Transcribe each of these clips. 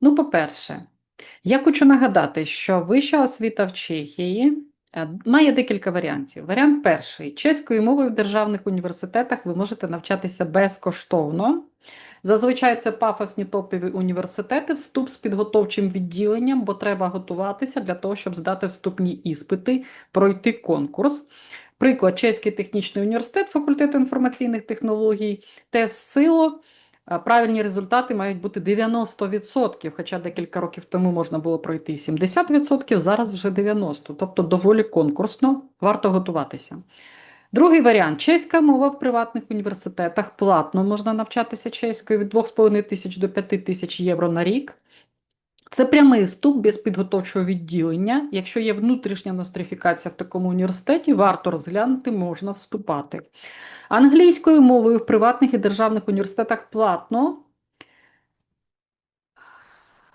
Ну, по-перше, я хочу нагадати, що вища освіта в Чехії е, має декілька варіантів. Варіант перший: чеською мовою в державних університетах ви можете навчатися безкоштовно. Зазвичай це пафосні топові університети, вступ з підготовчим відділенням, бо треба готуватися для того, щоб здати вступні іспити, пройти конкурс. Приклад, Чеський технічний університет, факультет інформаційних технологій, тест СИЛО. А Правильні результати мають бути 90%, хоча декілька років тому можна було пройти і 70%, зараз вже 90%, тобто доволі конкурсно, варто готуватися. Другий варіант чеська мова в приватних університетах. Платно можна навчатися чеською від 2,5 тисяч до 5 тисяч євро на рік. Це прямий вступ без підготовчого відділення. Якщо є внутрішня нострифікація в такому університеті, варто розглянути, можна вступати. Англійською мовою в приватних і державних університетах платно.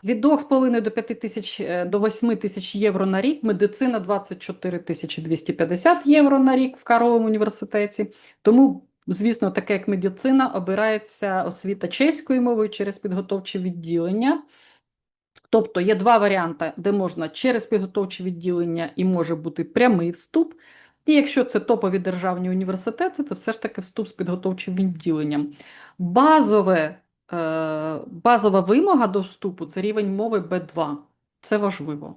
Від 2,5 до 5 тисяч е, до 8 тисяч євро на рік, медицина 24 тисячі 250 євро на рік в Карловому університеті. Тому, звісно, таке як медицина, обирається освіта чеською мовою через підготовче відділення. Тобто є два варіанти, де можна через підготовче відділення і може бути прямий вступ. І якщо це топові державні університети, то все ж таки вступ з підготовчим відділенням. Базове, е, базова вимога до вступу це рівень мови Б2. Це важливо.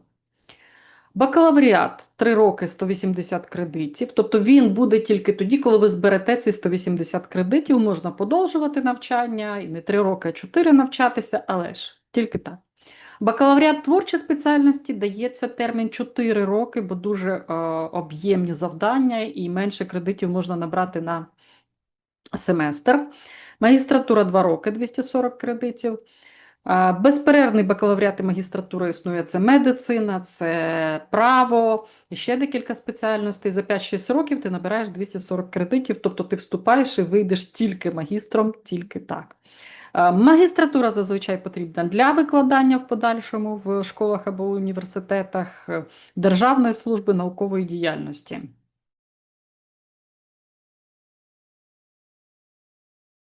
Бакалавріат 3 роки 180 кредитів. Тобто він буде тільки тоді, коли ви зберете ці 180 кредитів, можна подовжувати навчання і не 3 роки, а 4 навчатися, але ж тільки так. Бакалавріат творчої спеціальності дається термін 4 роки, бо дуже е, об'ємні завдання і менше кредитів можна набрати на семестр. Магістратура 2 роки 240 кредитів. Безперервний бакалавріат і магістратура існує це медицина, це право, ще декілька спеціальностей. За 5-6 років ти набираєш 240 кредитів, тобто ти вступаєш і вийдеш тільки магістром, тільки так. Магістратура зазвичай потрібна для викладання в подальшому в школах або університетах е, державної служби наукової діяльності.